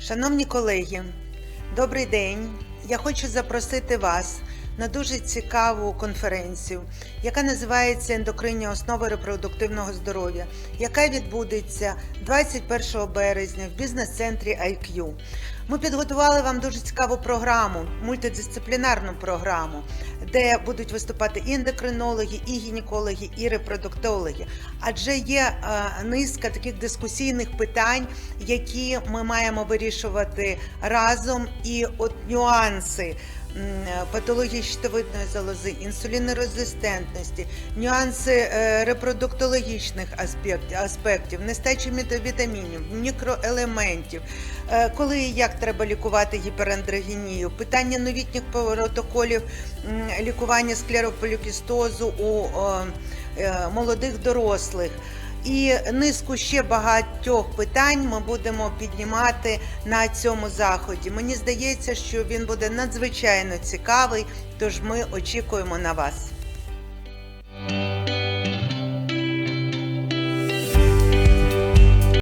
Шановні колеги, добрий день. Я хочу запросити вас на дуже цікаву конференцію, яка називається Ендокринні основи репродуктивного здоров'я, яка відбудеться 21 березня в бізнес-центрі IQ. Ми підготували вам дуже цікаву програму, мультидисциплінарну програму, де будуть виступати і ендокринологи, і гінекологи, і репродуктологи. Адже є е, низка таких дискусійних питань, які ми маємо вирішувати разом. І от нюанси патології щитовидної залози, інсулінорезистентності, нюанси е, репродуктологічних аспект- аспектів, нестачі вітамінів, мікроелементів, е, коли і як треба лікувати гіперандрогенію, питання новітніх протоколів лікування склерополікістозу у е, молодих дорослих. І низку ще багатьох питань ми будемо піднімати на цьому заході. Мені здається, що він буде надзвичайно цікавий, тож ми очікуємо на вас.